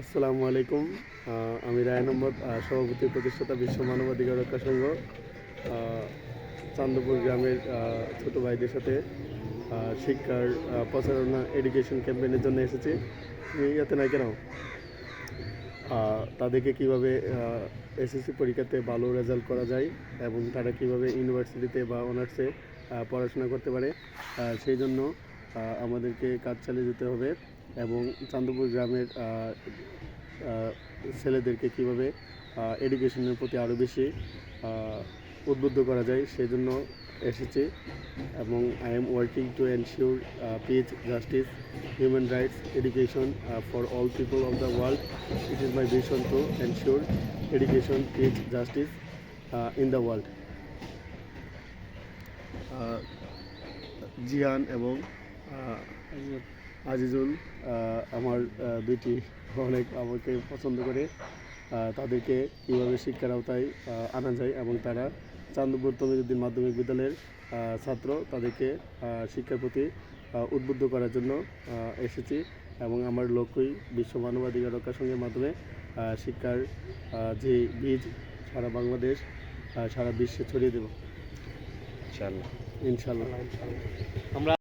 আসসালামু আলাইকুম। আমি রায় নম্বর সভাপতি প্রতিষ্ঠাতা বিশ্ব মানবাধিকার রক্ষা সংঘ চান্দপুর গ্রামের ছোট ভাইদের সাথে শিক্ষার প্রচারণা এডুকেশন ক্যাম্পেইনের জন্য এসেছি। ইয়াতে নাই কেন? তাদেরকে কীভাবে এসএসসি পরীক্ষাতে ভালো রেজাল্ট করা যায় এবং তারা কীভাবে ইউনিভার্সিটিতে বা অনার্সে পড়াশোনা করতে পারে? সেই জন্য আমাদেরকে কাজ চালিয়ে যেতে হবে এবং চান্দপুর গ্রামের ছেলেদেরকে কীভাবে এডুকেশনের প্রতি আরও বেশি উদ্বুদ্ধ করা যায় সেই জন্য এসেছি এবং I am working to ensure peace justice human rights education for all people of the world it is my vision to ensure education peace justice in the world Jihan এবং আজিজুল আমার দুইটি অনেক আমাকে পছন্দ করে। তাদেরকে কীভাবে শিক্ষার আওতায় আনা যায় এবং তারা চান্দপুর তমিজুদ্দিন মাধ্যমিক বিদ্যালয়ের ছাত্র তাদেরকে শিক্ষার প্রতি উদ্বুদ্ধ করার জন্য এসেছি এবং আমার লক্ষ্যই বিশ্ব মানবাধিকার রক্ষা সংঘের মাধ্যমে শিক্ষার যে বীজ সারা বাংলাদেশ সারা বিশ্বে ছড়িয়ে দেব। ইনশাআল্লাহ। ইনশাল্লাহ আমরা